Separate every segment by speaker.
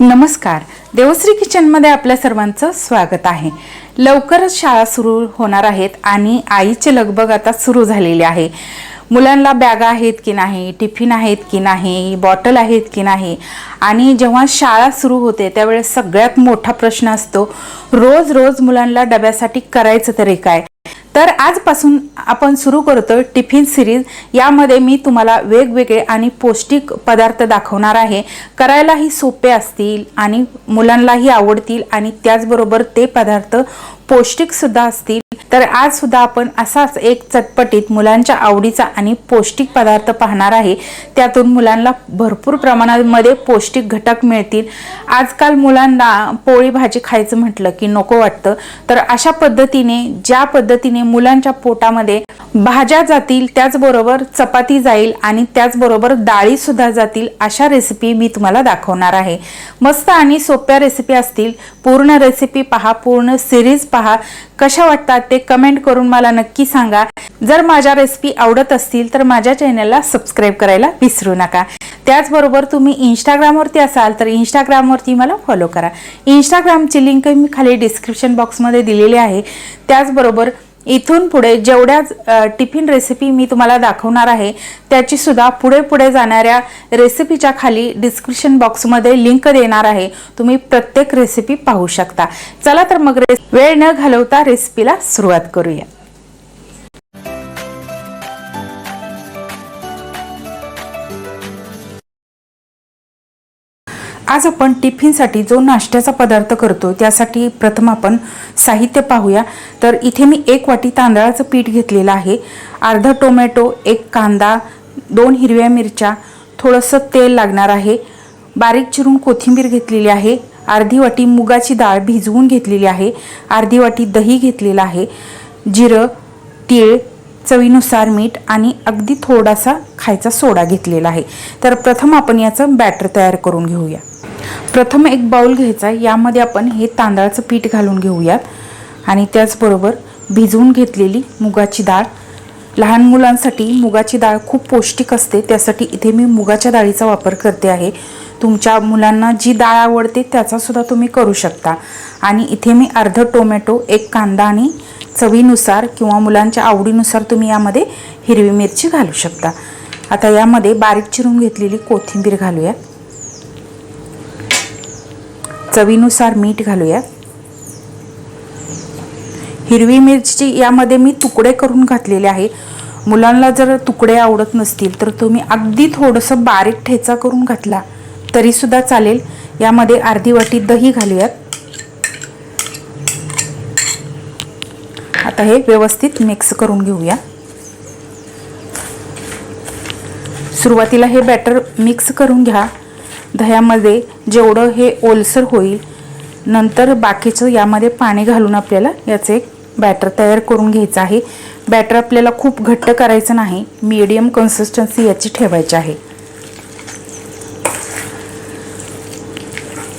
Speaker 1: नमस्कार. देवश्री किचनमध्ये आपल्या सर्वांचं स्वागत आहे. लवकरच शाळा सुरू होणार आहेत आणि आईचे लगबग आता सुरू झालेली आहे. मुलांना बॅगा आहेत की नाही टिफिन आहेत की नाही बॉटल आहेत की नाही आणि जेव्हा शाळा सुरू होते त्यावेळेस सगळ्यात मोठा प्रश्न असतो रोज रोज मुलांना डब्यासाठी करायचं तरी काय? तर आजपासून आपण सुरू करतो टिफिन सिरीज. यामध्ये मी तुम्हाला वेगवेगळे आणि पौष्टिक पदार्थ दाखवणार आहे. करायलाही सोपे असतील आणि मुलांनाही आवडतील आणि त्याचबरोबर ते पदार्थ पौष्टिक सुद्धा असतील तर आज सुद्धा आपण असाच एक चटपटीत मुलांच्या आवडीचा आणि पौष्टिक पदार्थ पाहणार आहे. त्यातून मुलांना भरपूर प्रमाणामध्ये पौष्टिक घटक मिळतील. आजकाल मुलांना पोळी भाजी खायचं म्हटलं की नको वाटतं. तर अशा पद्धतीने ज्या पद्धतीने मुलांच्या पोटामध्ये भाज्या जातील त्याचबरोबर चपाती जाईल आणि त्याचबरोबर डाळी सुद्धा जातील अशा रेसिपी मी तुम्हाला दाखवणार आहे. मस्त आणि सोप्या रेसिपी असतील. पूर्ण रेसिपी पहा पूर्ण सिरीज पहा. कशा वाटतात ते कमेंट करून मला नक्की सांगा. जर माझ्या रेसिपी आवडत असतील तर माझ्या चॅनलला सबस्क्राईब करायला विसरू नका. त्याचबरोबर तुम्ही इंस्टाग्रामवरती असाल तर इंस्टाग्रामवरती मला फॉलो करा. इंस्टाग्रामची लिंक मी खाली डिस्क्रिप्शन बॉक्समध्ये दिलेली आहे. त्याचबरोबर इथून पुढे जेवढ्या टिफिन रेसिपी मी तुम्हाला दाखवणार आहे त्याची सुद्धा पुढे पुढे जाणाऱ्या रेसिपीच्या खाली डिस्क्रिप्शन बॉक्समध्ये लिंक देणार आहे. तुम्ही प्रत्येक रेसिपी पाहू शकता. चला तर मग रे- वेळ न घालवता रेसिपीला सुरुवात करूया. आज आपण टिफिनसाठी जो नाश्त्याचा पदार्थ करतो त्यासाठी प्रथम आपण साहित्य पाहूया. तर इथे मी एक वाटी तांदळाचं पीठ घेतलेलं आहे. अर्धा टोमॅटो एक कांदा दोन हिरव्या मिरच्या थोडंसं तेल लागणार आहे. बारीक चिरून कोथिंबीर घेतलेली आहे. अर्धी वाटी मुगाची डाळ भिजवून घेतलेली आहे. अर्धी वाटी दही घेतलेलं आहे. जिरं तीळ चवीनुसार मीठ आणि अगदी थोडासा खायचा सोडा घेतलेला आहे. तर प्रथम आपण याचं बॅटर तयार करून घेऊया. प्रथम एक बाउल घ्यायचा. यामध्ये आपण हे तांदळाचं पीठ घालून घेऊयात. आणि त्याचबरोबर भिजवून घेतलेली मुगाची डाळ. लहान मुलांसाठी मुगाची डाळ खूप पौष्टिक असते. त्यासाठी इथे मी मुगाच्या डाळीचा वापर करते आहे. तुमच्या मुलांना जी डाळ आवडते त्याचासुद्धा तुम्ही करू शकता. आणि इथे मी अर्ध टोमॅटो एक कांदा आणि चवीनुसार किंवा मुलांच्या आवडीनुसार तुम्ही यामध्ये हिरवी मिरची घालू शकता. आता यामध्ये बारीक चिरून घेतलेली कोथिंबीर घालूया. चवीनुसार मीठ घालूया. हिरवी मिरची यामध्ये मी तुकडे करून घातलेले आहे. मुलांना जर तुकडे आवडत नसतील तर तुम्ही अगदी थोडंसं बारीक ठेचा करून घातला तरीसुद्धा चालेल. यामध्ये अर्धी वाटी दही घालूयात. आता हे व्यवस्थित मिक्स करून घेऊया. सुरुवातीला हे बॅटर मिक्स करून घ्या. दह्यामध्ये जेवढं हे ओलसर होईल नंतर बाकीचं यामध्ये पाणी घालून आपल्याला याचं एक बॅटर तयार करून घ्यायचं आहे. बॅटर आपल्याला खूप घट्ट करायचं नाही मीडियम कन्सिस्टन्सी याची ठेवायची आहे.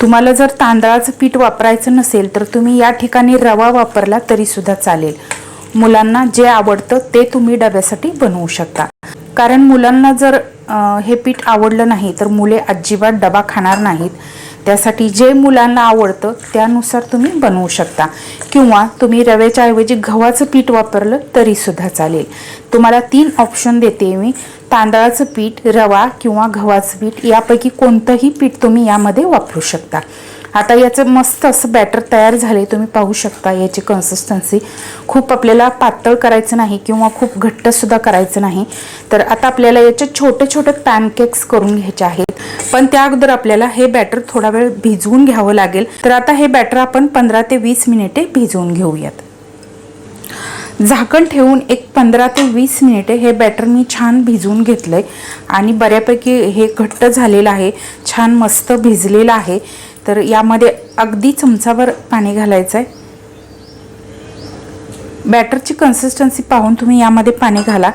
Speaker 1: तुम्हाला जर तांदळाचं पीठ वापरायचं नसेल तर तुम्ही या ठिकाणी रवा वापरला तरीसुद्धा चालेल. मुलांना जे आवडतं ते तुम्ही डब्यासाठी बनवू शकता. कारण मुलांना जर हे पीठ आवडलं नाही तर मुले अजिबात डबा खाणार नाहीत. त्यासाठी जे मुलांना आवडतं त्यानुसार तुम्ही बनवू शकता. किंवा तुम्ही रव्याच्या ऐवजी गव्हाचं पीठ वापरलं तरीसुद्धा चालेल. तुम्हाला तीन ऑप्शन देते मी. तांदळाचं पीठ रवा किंवा गव्हाचं पीठ यापैकी कोणतंही पीठ तुम्ही यामध्ये वापरू शकता. आता याचं मस्त असं बॅटर तयार झाले तुम्ही पाहू शकता याची कन्सिस्टन्सी खूप आपल्याला पातळ करायचं नाही किंवा खूप घट्टसुद्धा करायचं नाही. तर आता आपल्याला याचे छोटे छोटे पॅनकेक्स करून घ्यायचे आहेत. पण त्या अगोदर आपल्याला हे बॅटर थोडा वेळ भिजवून घ्यावं लागेल. तर आता हे बॅटर आपण पंधरा ते वीस मिनिटे भिजवून घेऊयात. झाकण ठेवून एक पंधरा ते वीस मिनिटे हे बॅटर मी छान भिजवून घेतलं आहे आणि बऱ्यापैकी हे घट्ट झालेलं आहे छान मस्त भिजलेलं आहे. तर यामध्ये अगदी चमचाभर पाणी घालायचं आहे बॅटरची कन्सिस्टन्सी पाहून तुम्ही यामध्ये पाणी घाला.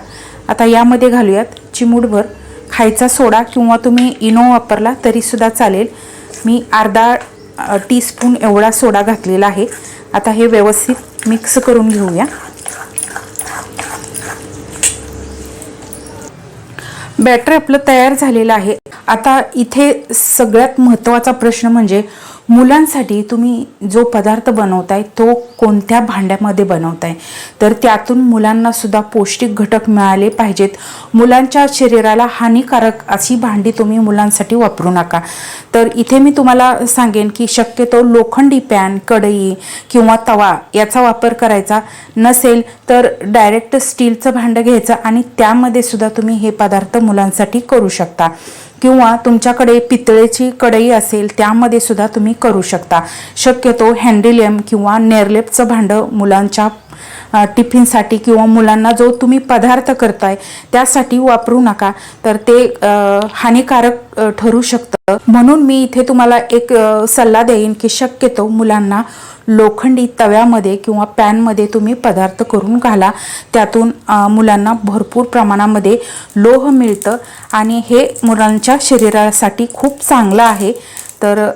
Speaker 1: आता यामध्ये घालूयात चिमूटभर. खायचा सोडा किंवा तुम्ही इनो वापरला तरीसुद्धा चालेल. मी अर्धा टीस्पून एवढा सोडा घातलेला आहे. आता हे व्यवस्थित मिक्स करून घेऊया. बॅटर आपलं तयार झालेलं आहे. आता इथे सगळ्यात महत्त्वाचा प्रश्न म्हणजे मुलांसाठी तुम्ही जो पदार्थ बनवताय तो कोणत्या भांड्यामध्ये बनवताय? तर त्यातून मुलांनासुद्धा पौष्टिक घटक मिळाले पाहिजेत. मुलांच्या शरीराला हानिकारक अशी भांडी तुम्ही मुलांसाठी वापरू नका. तर इथे मी तुम्हाला सांगेन की शक्यतो लोखंडी पॅन कढई किंवा तवा याचा वापर करायचा नसेल तर डायरेक्ट स्टीलचं भांडं घ्यायचं आणि त्यामध्ये सुद्धा तुम्ही हे पदार्थ मुलांसाठी करू शकता. किंवा तुमच्याकडे पितळेची कढई असेल त्यामध्ये सुद्धा तुम्ही करू शकता. शक्यतो हँडिलियम किंवा नेरलेपचं भांडं मुलांच्या टिफिनसाठी किंवा मुलांना जो तुम्ही पदार्थ करताय त्यासाठी वापरू नका. तर ते हानिकारक ठरू शकतं. म्हणून मी इथे तुम्हाला एक सल्ला देईन की शक्यतो मुलांना लोखंडी तव्यामध्ये किंवा पॅनमध्ये तुम्ही पदार्थ करून घाला. त्यातून मुलांना भरपूर प्रमाणामध्ये लोह मिळतं आणि हे मुलांच्या शरीरासाठी खूप चांगलं आहे. तर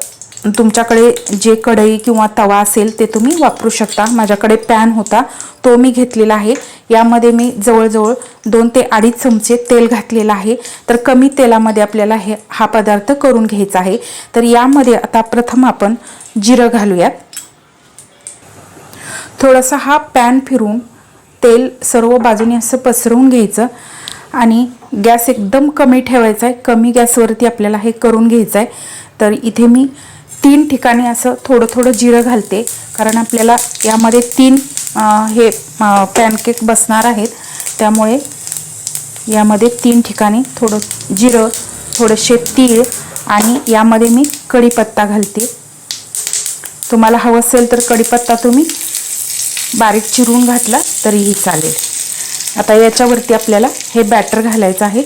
Speaker 1: तुमच्याकडे जे कढई किंवा तवा असेल ते तुम्ही वापरू शकता. माझ्याकडे पॅन होता तो मी घेतलेला आहे. यामध्ये मी जवळजवळ दोन ते अडीच चमचे तेल घातलेलं आहे. तर कमी तेलामध्ये आपल्याला हे हा पदार्थ करून घ्यायचा आहे. तर यामध्ये आता प्रथम आपण जिरं घालूयात. थोडासा हा पॅन फिरून तेल सर्व बाजूने असं पसरवून घ्यायचं आणि गॅस एकदम कमी ठेवायचा आहे. कमी गॅसवरती आपल्याला हे करून घ्यायचं आहे तर इथे मी तीन ठिकाणी असं थोडं थोडं जिरं घालते. कारण आपल्याला यामध्ये तीन हे पॅनकेक बसणार आहेत. त्यामुळे यामध्ये तीन ठिकाणी थोडं जिरं थोडेसे तीळ आणि यामध्ये मी कढीपत्ता घालते. तुम्हाला हवं असेल तर कढीपत्ता तुम्ही बारीक चिरून घातला तरीही चालेल. आता याच्यावरती आपल्याला हे बॅटर घालायचं आहे.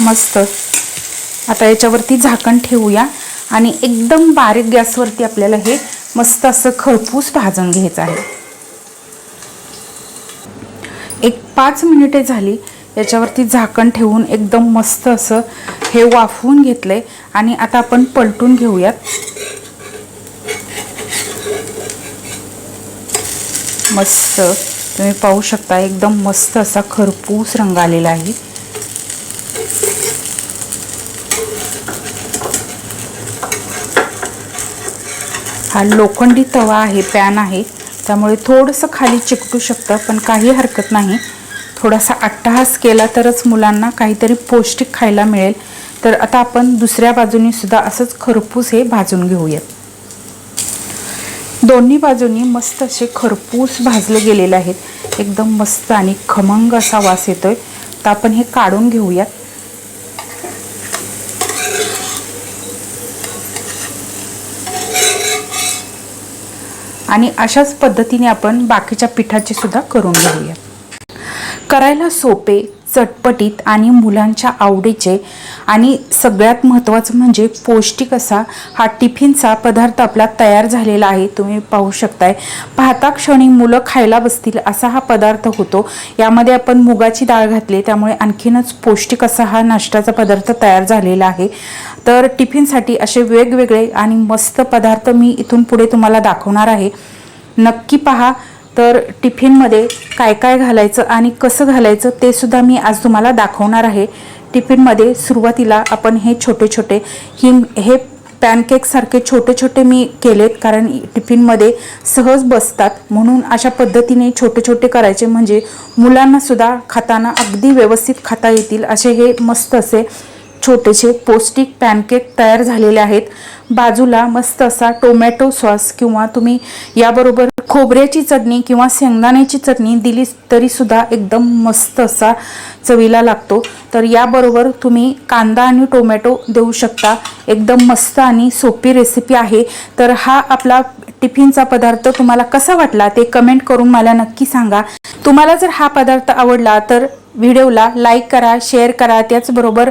Speaker 1: मस्त. आता याच्यावरती झाकण ठेवूया. आणि एकदम बारीक गॅसवरती आपल्याला हे मस्त असं खरपूस भाजून घ्यायचं आहे. एक पाच मिनिटे झाली याच्यावरती झाकण ठेवून एकदम मस्त असं हे वाफवून घेतलंय आणि आता आपण पलटून घेऊयात. मस्त तुम्ही पाहू शकता एकदम मस्त असा खरपूस रंग आलेला आहे. लोखंडी तवा आहे पॅन आहे. त्यामुळे थोडंसं खाली चिकटू शकतं पण काही हरकत नाही. थोडासा अट्टहास केला तरच मुलांना काहीतरी पौष्टिक खायला मिळेल. तर आता आपण दुसऱ्या बाजूनी सुद्धा असंच खरपूस हे भाजून घेऊयात. दोन्ही बाजूनी मस्त असे खरपूस भाजले गेलेले आहेत. एकदम मस्त आणि खमंग असा वास येतोय. तर आपण हे काढून घेऊयात. आणि अशाच पद्धतीने आपण बाकीच्या पिठाचे सुद्धा करून घेऊया. करायला सोपे चटपटीत आणि मुलांच्या आवडीचे आणि सगळ्यात महत्त्वाचं म्हणजे पौष्टिक असा हा टिफिनचा पदार्थ आपला तयार झालेला आहे. तुम्ही पाहू शकताय पाहता क्षणी मुलं खायला बसतील असा हा पदार्थ होतो. यामध्ये आपण मुगाची डाळ घातली त्यामुळे आणखीनच पौष्टिक असा हा नाश्त्याचा पदार्थ तयार झालेला आहे. तर टिफिनसाठी असे वेगवेगळे आणि मस्त पदार्थ मी इथून पुढे तुम्हाला दाखवणार आहे. नक्की पहा तर टिफिनमध्ये काय काय घालायचं आणि कसं घालायचं ते सुद्धा मी आज तुम्हाला दाखवणार आहे. टिफिनमध्ये सुरुवातीला आपण हे छोटे छोटे हिम हे पॅनकेकसारखे छोटे छोटे मी केलेत कारण टिफिनमध्ये सहज बसतात. म्हणून अशा पद्धतीने छोटे छोटे करायचे म्हणजे मुलांनासुद्धा खाताना अगदी व्यवस्थित खाता येतील असे हे मस्त असे छोटेसे पौष्टिक पॅनकेक तयार झालेले आहेत. बाजूला मस्त असा टोमॅटो सॉस किंवा तुम्ही याबरोबर खोबऱ्याची चटणी किंवा शेंगदाण्याची चटणी दिली तरीसुद्धा एकदम मस्त असा चवीला लागतो. तर याबरोबर तुम्ही कांदा आणि टोमॅटो देऊ शकता. एकदम मस्त आणि सोपी रेसिपी आहे. तर हा आपला टिफिनचा पदार्थ तुम्हाला कसा वाटला ते कमेंट करून मला नक्की सांगा. तुम्हाला जर हा पदार्थ आवडला तर व्हिडिओला लाईक करा शेअर करा. त्याचबरोबर